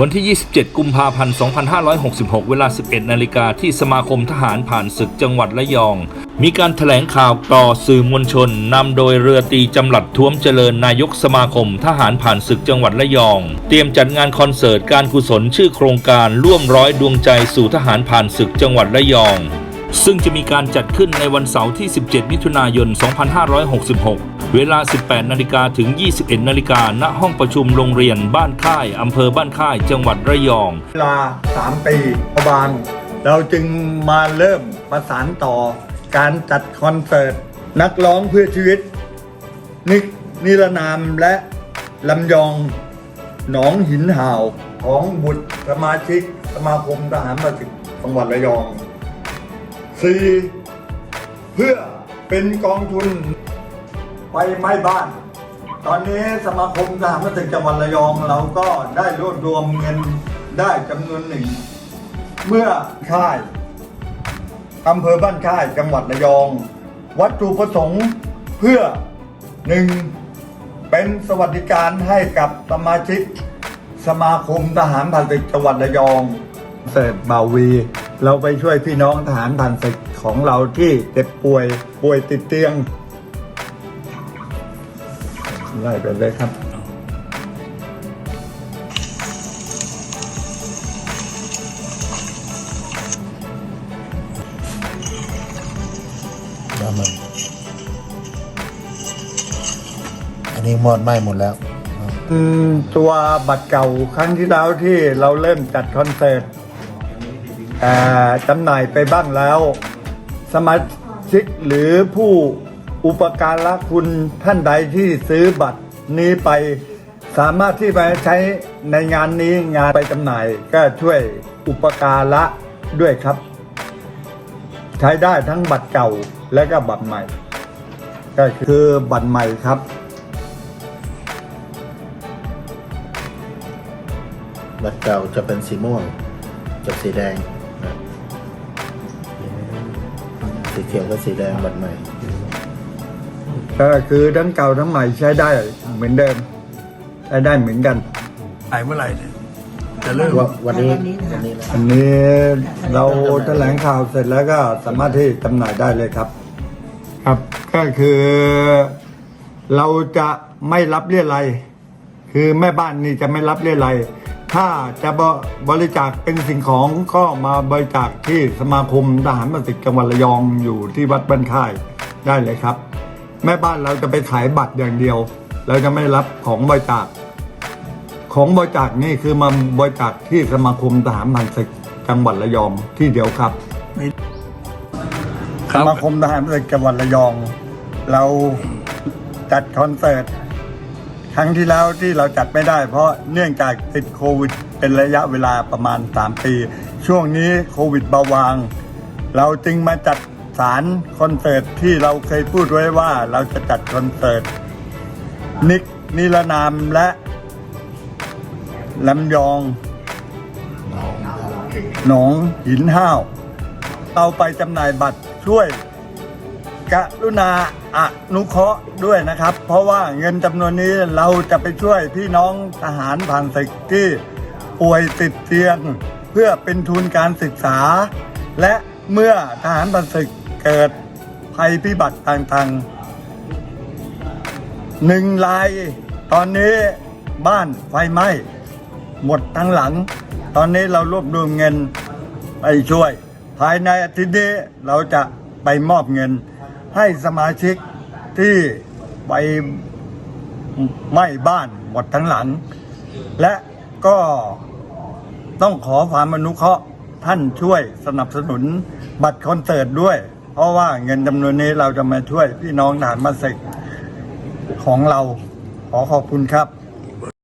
วันที่ 27 กุมภาพันธ์ 2566 เวลา 11 นาฬิกาที่สมาคมทหารผ่านศึกจังหวัดระยอง มีการถแถลงข่าวต่อสื่อมวลชน นำโดยเรือตีจำหลัดท้วมเจริญนายกสมาคม ทหารผ่านศึกจังหวัดระยอง เตรียมจัดงานคอนเสิร์ตการกุศลชื่อโครงการร่วมร้อยดวงใจสู่ทหารผ่านศึกจังหวัดระยอง ซึ่งจะมีการจัดขึ้นในวันเสาร์ที่ 17 มิถุนายน 2566 เวลา 18 นาฬิกาถึง 21 นาฬิกาณห้องประชุมโรงเรียนบ้านค่ายอำเภอบ้านค่ายจังหวัดระยอง เวลา 3 ปีประบางเราจึงมาเริ่มประสานต่อการจัดคอนเสิร์ต นักร้องเพื่อชีวิต นิกนิรนามและลำยอง หนองหินห่าว ของบุตรสมาชิกสมาคมทหารมาศึกจังหวัดระยอง 4. เพื่อเป็นกองทุน ไฟไหม้บ้าน ตอนนี้สมาคมทหารมาศึกจังหวัดระยองเราก็ได้รวบรวมเงินได้จำนวนหนึ่ง เมื่อค่ายอำเภอบ้านค่ายจังหวัดระยอง วัตถุประสงค์เพื่อหนึ่งเป็นสวัสดิการให้กับสมาชิก สมาคมทหารผ่านศึกจังหวัดระยองเสร็จบาวี เราไปช่วยพี่น้องทหารผ่านศึกของเราที่เจ็บป่วยป่วยติดเตียง ไล่ไปเลยครับแล้วมันอันนี้หมดไหม้หมดแล้ว อืม ตัวบัตรเก่าครั้งที่แล้วที่เราเริ่มจัดคอนเสิร์ตเอ่อจำหน่ายไปบ้างแล้ว สมาชิกหรือผู้ อุปการะคุณท่านใดที่ซื้อบัตรนี้ไป สามารถที่ไปใช้ในงานนี้งานไปจำหน่าย ก็ช่วยอุปการะด้วยครับ ใช้ได้ทั้งบัตรเก่าและก็บัตรใหม่ ก็คือบัตรใหม่ครับบัตรเก่าจะเป็นสีม่วงกับสีแดง สีเขียวกับสีแดงบัตรใหม่ ก็คือทั้งเก่าทั้งใหม่ใช้ได้เหมือนเดิมใช้ได้เหมือนกันขายเมื่อไหร่เนี่ยจะเริ่มว่าวันนี้วันนี้นะอันนี้เราแถลงข่าวเสร็จแล้วก็สามารถที่จำหน่ายได้เลยครับ ครับก็คือเราจะไม่รับเรียอะไรยคือแม่บ้านนี่จะไม่รับเรียอะไรยถ้าจะบบริจาคเป็นสิ่งของก็มาบริจาคที่สมาคมทหารมาสิกจังหวัดระยองอยู่ที่วัดบ้านค่ายได้เลยครับ แม่บ้านเราจะไปขายบัตรอย่างเดียว เราจะไม่รับของบริจาค ของบริจาคนี่คือมาบริจาคที่สมาคมทหารพันศึกจังหวัดระยองที่เดียวครับครัสบมาคมทหารพันศึกจังหวัดระยอง เราจัดคอนเสิร์ตครั้งที่แล้วที่เราจัดไม่ได้ เพราะเนื่องจากติดโควิด เป็นระยะเวลาประมาณ 3 ปี ช่วงนี้โควิดเบาบาง เราจึงมาจัด สารคอนเสิร์ตที่เราเคยพูดไว้ว่าเราจะจัดคอนเสิร์ตนิกนิรนามและลำยอง หนองหินห้าวเอาไปจำหน่ายบัตรช่วยกรุณาอนุเคราะห์ด้วยนะครับ เพราะว่าเงินจำนวนนี้เราจะไปช่วยพี่น้องทหารผ่านศึกที่ป่วยติดเตียง เพื่อเป็นทุนการศึกษา และเมื่อทหารผ่านศึก เกิดภัยพิบัติต่างๆหนึ่งราย ตอนนี้บ้านไฟไหม้หมดทั้งหลัง ตอนนี้เรารวบรวมเงินไปช่วย ภายในอาทิตย์นี้เราจะไปมอบเงิน ให้สมาชิกที่ไปไหม้บ้านหมดทั้งหลัง และก็ต้องขอความอนุเคราะห์ท่านช่วยสนับสนุนบัตรคอนเสิร์ตด้วย เพราะว่าเงินจำนวนนี้เราจะมาช่วยพี่น้องทหารมาศึกของเราขอขอบคุณครับ